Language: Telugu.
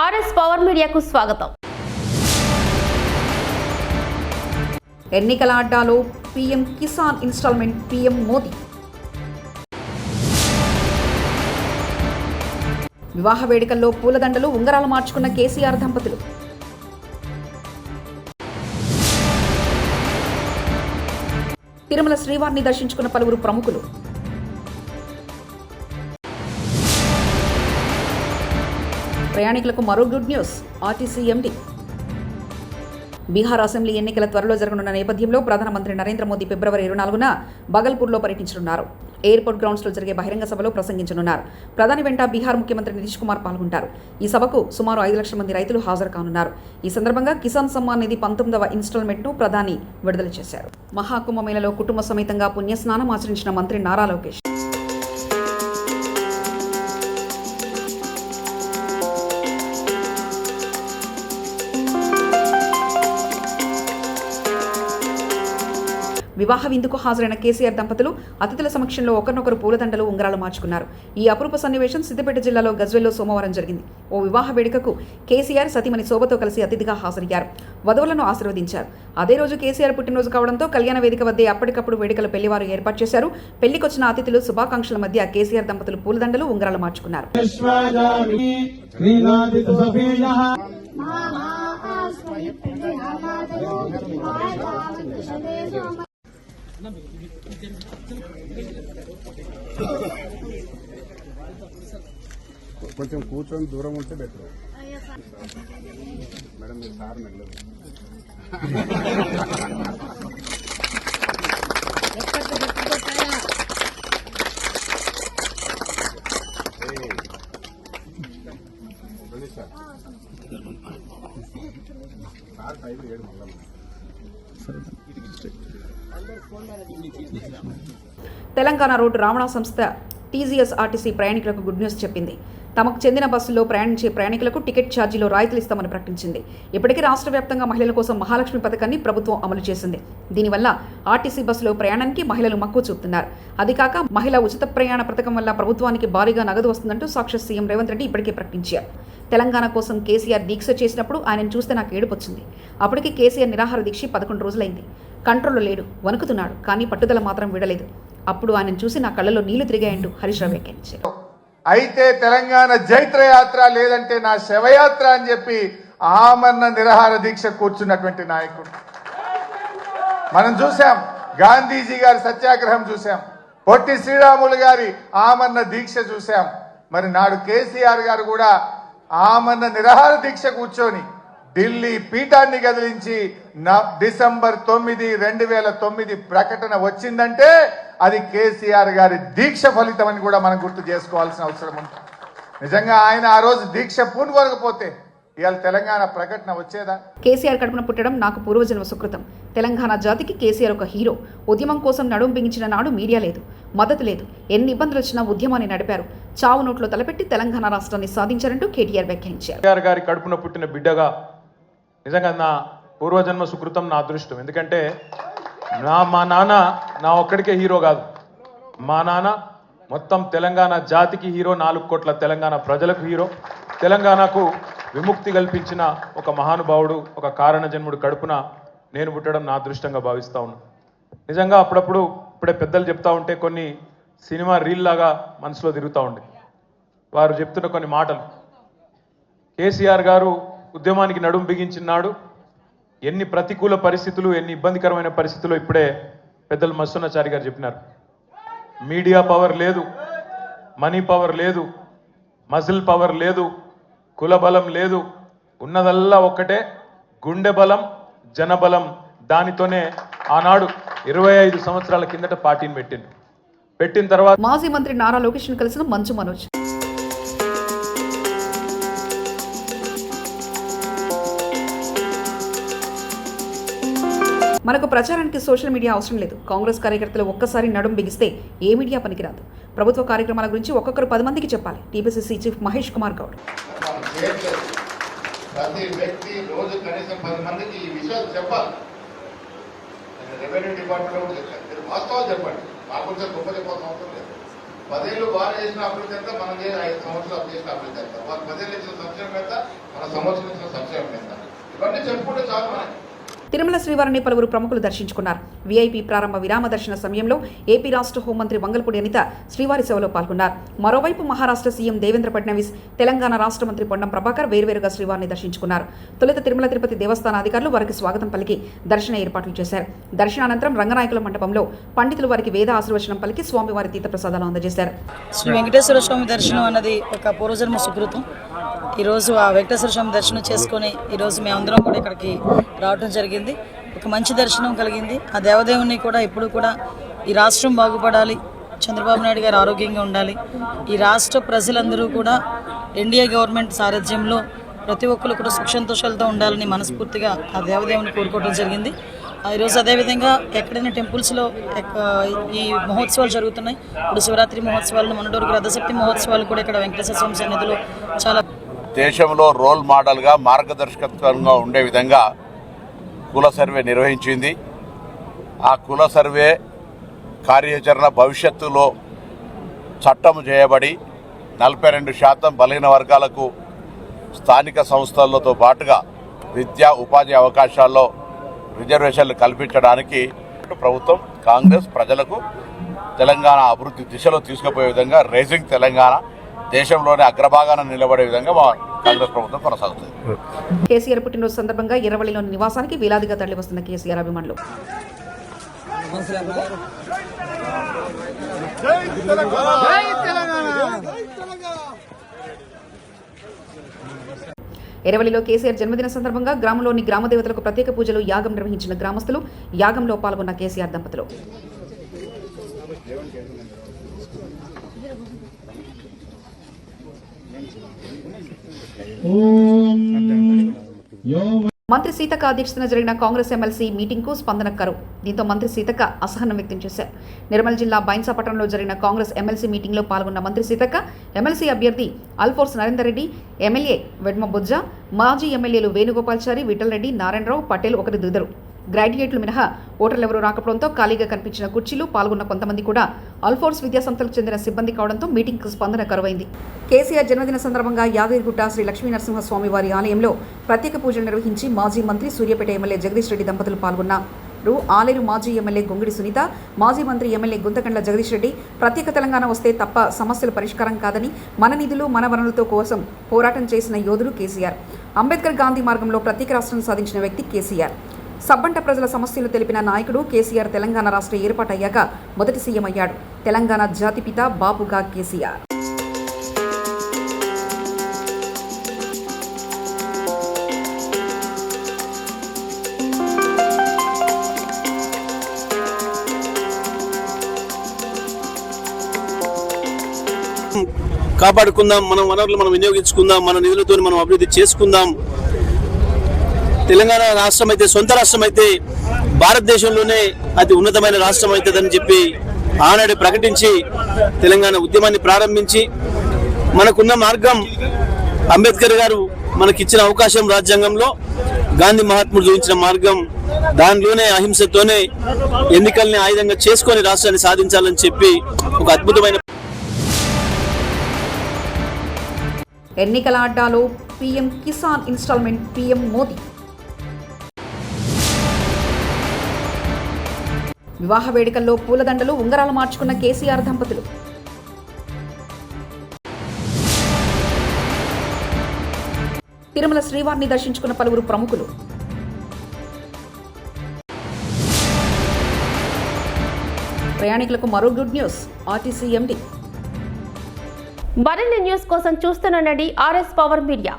ఆర్ఎస్ పవర్ మీడియాకు స్వాగతం. ఎన్నికల అడ్డాలో PM Kisan installment PM Modi. వివాహ వేడుకల్లో పూలదండలు ఉంగరాలు మార్చుకున్న కేసీఆర్ దంపతులు. తిరుమల శ్రీవారిని దర్శించుకున్న పలువురు ప్రముఖులు. ప్రయాణికులకు మరో good news. RTC MD. Bihar assembly ఎన్నికల త్వరలో జరగనున్న నేపథ్యంలో ప్రధానమంత్రి నరేంద్ర మోదీ ఫిబ్రవరి ఇరవై నాలుగున బగల్పూర్లో పర్యటించనున్నారు. ఎయిర్పోర్ట్ గ్రౌండ్స్లో జరిగే బహిరంగ సభలో ప్రసంగించనున్నారు. ప్రధాని వెంట బీహార్ ముఖ్యమంత్రి నితీష్ కుమార్ పాల్గొంటారు. ఈ సభకు సుమారు ఐదు లక్షల మంది రైతులు హాజరు కానున్నారు. ఈ సందర్భంగా కిసాన్ సమ్మాన్ నిధి పంతొమ్మిదవ ఇన్స్టాల్మెంట్ను ప్రధాని విడుదల చేశారు. మహాకుంభమేళలో కుటుంబ సమేతంగా పుణ్యస్నానం ఆచరించిన మంత్రి నారా లోకేష్. వివాహ విందుకు హాజరైన కేసీఆర్ దంపతులు అతిథుల సమక్షంలో ఒకరినొకరు పూలదండలు ఉంగరాలు మార్చుకున్నారు. ఈ అపురూప సన్నివేశం సిద్దిపేట జిల్లాలో గజ్వెల్లో సోమవారం జరిగింది. ఓ వివాహ వేడుకకు కేసీఆర్ సతీమణి శోభతో కలిసి అతిథిగా హాజరయ్యారు. వధువులను ఆశీర్వదించారు. అదే రోజు కేసీఆర్ పుట్టినరోజు కావడంతో కళ్యాణ వేదిక వద్దే అప్పటికప్పుడు వేడుకల పెళ్ళివారు ఏర్పాటు చేశారు. పెళ్ళికొచ్చిన అతిథులు శుభాకాంక్షల మధ్య కేసీఆర్ దంపతులు పూలదండలు ఉంగరాలు మార్చుకున్నారు. కొంచెం కూర్చొని దూరం ఉంటే బెటర్ మేడం మీరు సార్ వెళ్ళదు సార్ సార్ టైం ఏడు మళ్ళీ తెలంగాణ రోడ్డు రవాణా సంస్థ టీజీఎస్ ఆర్టీసీ ప్రయాణికులకు గుడ్ న్యూస్ చెప్పింది. తమకు చెందిన బస్సుల్లో ప్రయాణించే ప్రయాణికులకు టికెట్ ఛార్జీలో రాయితీలు ఇస్తామని ప్రకటించింది. ఇప్పటికే రాష్ట్ర వ్యాప్తంగా మహిళల కోసం మహాలక్ష్మి పథకాన్ని ప్రభుత్వం అమలు చేసింది. దీనివల్ల ఆర్టీసీ బస్సులో ప్రయాణానికి మహిళలు మక్కువ చూపుతున్నారు. అది కాక మహిళా ఉచిత ప్రయాణ పథకం వల్ల ప్రభుత్వానికి భారీగా నగదు వస్తుందంటూ సాక్షాత్ సీఎం రేవంత్ రెడ్డి ఇప్పటికే ప్రకటించారు. తెలంగాణ కోసం కేసీఆర్ దీక్ష చేసినప్పుడు ఆయనను చూస్తే నాకు ఏడుపు వచ్చింది అప్పటికి కేసీఆర్ నిరాహార దీక్ష పదకొండు రోజులైంది. కంట్రోల్లో లేడు వణుకుతున్నాడు కానీ పట్టుదల మాత్రం విడలేదు. అప్పుడు ఆయన చూసి నా కళ్ళలో నీళ్ళు తిరిగాయంటూ హరీష్ రావు వ్యాఖ్యానించారు. అయితే తెలంగాణ జైత్ర యాత్ర లేదంటే నా శవయాత్ర అని చెప్పి ఆమరణ నిరహార దీక్ష కూర్చున్నటువంటి నాయకుడు. మనం చూసాం గాంధీజీ గారి సత్యాగ్రహం చూసాం పొట్టి శ్రీరాములు గారి ఆమరణ దీక్ష చూసాం మరి నాడు కేసీఆర్ గారు కూడా ఆమరణ నిరహార దీక్ష కూర్చొని ఢిల్లీ పీఠాన్ని కదిలించి న- డిసెంబర్ తొమ్మిది రెండు వేల తొమ్మిది ప్రకటన వచ్చిందంటే అది కేసీఆర్ గారి దీక్ష ఫలితం అని కూడా మనం గుర్తు చేసుకోవాల్సిన అవసరం ఉంది. నిజంగా ఆయన ఆ రోజు దీక్ష పూనుకోకపోతే ఇవాళ తెలంగాణ ప్రకటన వచ్చేదా? కేసీఆర్ కడుపున పుట్టడం నాకు పూర్వజన్మ సుకృతం. తెలంగాణ జాతికి కేసీఆర్ ఒక హీరో. ఉద్యమం కోసం నడుం బిగించిన నాడు మీడియా లేదు మద్దతు లేదు. ఎన్ని ఇబ్బందులు వచ్చినా ఉద్యమాన్ని నడిపారు. చావు నోట్లో తలపెట్టి తెలంగాణ రాష్ట్రాన్ని సాధించారంటూ కేటీఆర్ వ్యాఖ్యానించారు. గారి కడుపున పుట్టిన బిడ్డగా నిజంగా నా పూర్వజన్మ సుకృతం నా అదృష్టం. ఎందుకంటే నా మా నాన్న నా ఒక్కడికే హీరో కాదు. మా నాన్న మొత్తం తెలంగాణ జాతికి హీరో నాలుగు కోట్ల తెలంగాణ ప్రజలకు హీరో. తెలంగాణకు విముక్తి కల్పించిన ఒక మహానుభావుడు ఒక కారణ జన్ముడు కడుపున నేను పుట్టడం నా అదృష్టంగా భావిస్తా ఉన్నాను నిజంగా అప్పుడప్పుడు ఇప్పుడే పెద్దలు చెప్తా ఉంటే కొన్ని సినిమా రీల్ లాగా మనసులో తిరుగుతూ ఉండే. వారు చెప్తున్న కొన్ని మాటలు. కేసీఆర్ గారు ఉద్యమానికి నడుం బిగించినాడు ఎన్ని ప్రతికూల పరిస్థితులు ఎన్ని ఇబ్బందికరమైన పరిస్థితులు ఇప్పుడే పెద్దలు మస్తున్నచారి గారు చెప్పినారు. మీడియా పవర్ లేదు మనీ పవర్ లేదు మజిల్ పవర్ లేదు కుల బలం లేదు ఉన్నదల్లా ఒక్కటే గుండె బలం జనబలం దానితోనే ఆనాడు ఇరవై ఐదు సంవత్సరాల కిందట పార్టీని పెట్టింది పెట్టిన తర్వాత మాజీ మంత్రి నారా లోకేష్ను కలిసిన మంచు మనోజ్. మనకు ప్రచారానికి సోషల్ మీడియా అవసరం లేదు. కాంగ్రెస్ కార్యకర్తలు ఒక్కసారి నడుం బిగిస్తే ఏ మీడియా పనికిరాదు. ప్రభుత్వ కార్యక్రమాల గురించి ఒక్కొక్కరు పది మందికి చెప్పాలి. TPCC chief Mahesh Kumar Goud. ప్రతి వ్యక్తి రోజు కనీసం పది మందికి ఈ విషయాలు చెప్పాలి. రెవెన్యూ డిపార్ట్మెంట్ కూడా చెప్పాలి మీరు వాస్తవాలు చెప్పండి. మా గురించి గొప్ప చెప్పాల్సిన అవసరం లేదు. పదేళ్ళు వారు చేసిన అభివృద్ధి ఎంత మనం చేసిన ఐదు సంవత్సరాలు చేసిన అభివృద్ధి ఎంత వారు పదేళ్ళు ఇచ్చిన సంక్షేమం ఎంత? మన సంవత్సరం ఇచ్చిన సంక్షేమం ఎంత? ఇవన్నీ చెప్పుకుంటే చాలు మనకి. తిరుమల శ్రీవారిని పలువురు ప్రముఖులు దర్శించుకున్నారు. వీఐపీ ప్రారంభ విరామ దర్శన సమయంలో ఏపీ రాష్ట్ర హోంమంత్రి వంగల్పూడి అనిత శ్రీవారి సేవలో పాల్గొన్నారు. మరోవైపు మహారాష్ట్ర సీఎం దేవేంద్ర ఫడ్నవీస్ తెలంగాణ రాష్ట్ర మంత్రి పొన్నం ప్రభాకర్ వేర్వేరుగా శ్రీవారిని దర్శించుకున్నారు. తొలుత తిరుమల తిరుపతి దేవస్థాన అధికారులు వారికి స్వాగతం పలికి దర్శన ఏర్పాట్లు చేశారు. దర్శనానంతరం రంగనాయకుల మండపంలో పండితులు వారికి వేద ఆశీర్వచనం పలికి స్వామివారి తీర్థప్రసాదాలు అందజేశారు. శ్రీ వెంకటేశ్వర స్వామి దర్శనం అన్నది ఒక పూర్వజన్మ సుకృతం. ఈరోజు ఆ వెంకటేశ్వర స్వామి దర్శనం చేసుకొని ఈరోజు మేమందరం కూడా ఇక్కడికి రావడం జరిగింది. ఒక మంచి దర్శనం కలిగింది. ఆ దేవదేవుని కూడా ఎప్పుడు కూడా ఈ రాష్ట్రం బాగుపడాలి. చంద్రబాబు నాయుడు గారు ఆరోగ్యంగా ఉండాలి. ఈ రాష్ట్ర ప్రజలందరూ కూడా ఎన్డీఏ గవర్నమెంట్ సారథ్యంలో ప్రతి ఒక్కరు కూడా సుఖ సంతోషాలతో ఉండాలని మనస్ఫూర్తిగా ఆ దేవదేవుని కోరుకోవడం జరిగింది. ఈరోజు అదేవిధంగా ఎక్కడైనా టెంపుల్స్లో ఎక్క- ఈ మహోత్సవాలు జరుగుతున్నాయి. ఇప్పుడు శివరాత్రి మహోత్సవాలు మొన్నటి రథశక్తి మహోత్సవాలు కూడా ఇక్కడ వెంకటేశ్వర స్వామి సన్నిధిలో చాలా దేశంలో రోల్ మోడల్గా మార్గదర్శకత్వంగా ఉండే విధంగా కుల సర్వే నిర్వహించింది. ఆ కుల సర్వే కార్యాచరణ భవిష్యత్తులో చట్టం చేయబడి నలభై రెండు శాతం బలహీన వర్గాలకు స్థానిక సంస్థలతో పాటుగా విద్యా ఉపాధి అవకాశాల్లో రిజర్వేషన్లు కల్పించడానికి ప్రభుత్వం కాంగ్రెస్ ప్రజలకు తెలంగాణ అభివృద్ధి దిశలో తీసుకుపోయే విధంగా రైజింగ్ తెలంగాణ దేశంలోనే అగ్రభాగాన నిలబడే విధంగా మా కాంగ్రెస్ ప్రభుత్వం కొనసాగుతుంది. కేసీఆర్ పుట్టినరోజు సందర్భంగా ఇరవలిలోని నివాసానికి వేలాదిగా తరలి వస్తున్న కేసీఆర్ అభిమానులు. ఎరవలిలో కేసీఆర్ జన్మదిన సందర్భంగా గ్రామంలోని గ్రామదేవతలకు ప్రత్యేక పూజలు యాగం నిర్వహించిన గ్రామస్తులు యాగంలో పాల్గొన్న కేసీఆర్ దంపతులు ఓం యో మంత్రి సీతక్క అధ్యక్షతన జరిగిన కాంగ్రెస్ ఎమ్మెల్సీ మీటింగ్కు స్పందన కరువు దీంతో మంత్రి సీతక్క అసహనం వ్యక్తం చేశారు. నిర్మల్ జిల్లా బైన్సా పట్టణంలో జరిగిన కాంగ్రెస్ ఎమ్మెల్సీ మీటింగ్లో పాల్గొన్న మంత్రి సీతక్క ఎమ్మెల్సీ అభ్యర్థి అల్ఫోర్స్ నరేందర్ రెడ్డి ఎమ్మెల్యే వెడ్మ బుజ్జ మాజీ ఎమ్మెల్యేలు వేణుగోపాల్చారి విఠల్ రెడ్డి నారాయణరావు పటేల్ ఒకరిదిద్దరు గ్రాడ్యుయేట్లు మినహా ఓటర్లు ఎవరూ రాకపోవడంతో ఖాళీగా కనిపించిన కుర్చీలు పాల్గొన్న కొంతమంది కూడా అల్ఫోర్స్ విద్యాసంస్థలకు చెందిన సిబ్బంది కావడంతో మీటింగ్కు స్పందన కరువైంది. కేసీఆర్ జన్మదిన సందర్భంగా యాదగిరిగుట్ట శ్రీ లక్ష్మీ నరసింహస్వామి వారి ఆలయంలో ప్రత్యేక పూజలు నిర్వహించి మాజీ మంత్రి సూర్యాపేట ఎమ్మెల్యే జగదీష్ రెడ్డి దంపతులు పాల్గొన్నారు. ఆలేరు మాజీ ఎమ్మెల్యే గొంగిడి సునీత మాజీ మంత్రి ఎమ్మెల్యే గుంతకండ్ల జగదీష్ రెడ్డి ప్రత్యేక తెలంగాణ వస్తే తప్ప సమస్యలు పరిష్కారం కాదని మన నిధులు మన వనరులతో కోసం పోరాటం చేసిన యోధుడు కేసీఆర్. అంబేద్కర్ గాంధీ మార్గంలో ప్రత్యేక రాష్ట్రం సాధించిన వ్యక్తి కేసీఆర్. సబ్బంట ప్రజల సమస్యలు తెలిపిన నాయకుడు కేసీఆర్ తెలంగాణ రాష్ట్ర ఏర్పాటయ్యాక మొదటి సీఎం అయ్యాడు. తెలంగాణ జాతిపిత బాపుగా కేసీఆర్. కాపాడుకుందాం మన వనరులు మనం వినియోగించుకుందాం మన నిధులతో మనం అభివృద్ధి చేసుకుందాం. తెలంగాణ రాష్ట్రం అయితే సొంత రాష్ట్రం అయితే భారతదేశంలోనే అతి ఉన్నతమైన రాష్ట్రం అవుతుందని చెప్పి ఆనాడు ప్రకటించి తెలంగాణ ఉద్యమాన్ని ప్రారంభించి మనకున్న మార్గం అంబేద్కర్ గారు మనకిచ్చిన అవకాశం రాజ్యాంగంలో గాంధీ మహాత్ముడు చూపించిన మార్గం దానిలోనే అహింసతోనే ఎన్నికల్ని ఆయుధంగా చేసుకొని రాష్ట్రాన్ని సాధించాలని చెప్పి ఒక అద్భుతమైన ఎన్నికల అడ్డాలో PM Kisan installment PM Modi. వివాహ వేడుకల్లో పూలదండలు ఉంగరాలు మార్చుకున్న కేసీఆర్ దంపతులు. తిరుమల శ్రీవారిని దర్శించుకున్న పలువురు ప్రముఖులు. ప్రయాణికులకు మరో గుడ్ న్యూస్ ఆర్టీసీ ఎండి. మరిన్ని న్యూస్ కోసం చూస్తూనండి ఆర్ఎస్ పవర్ మీడియా.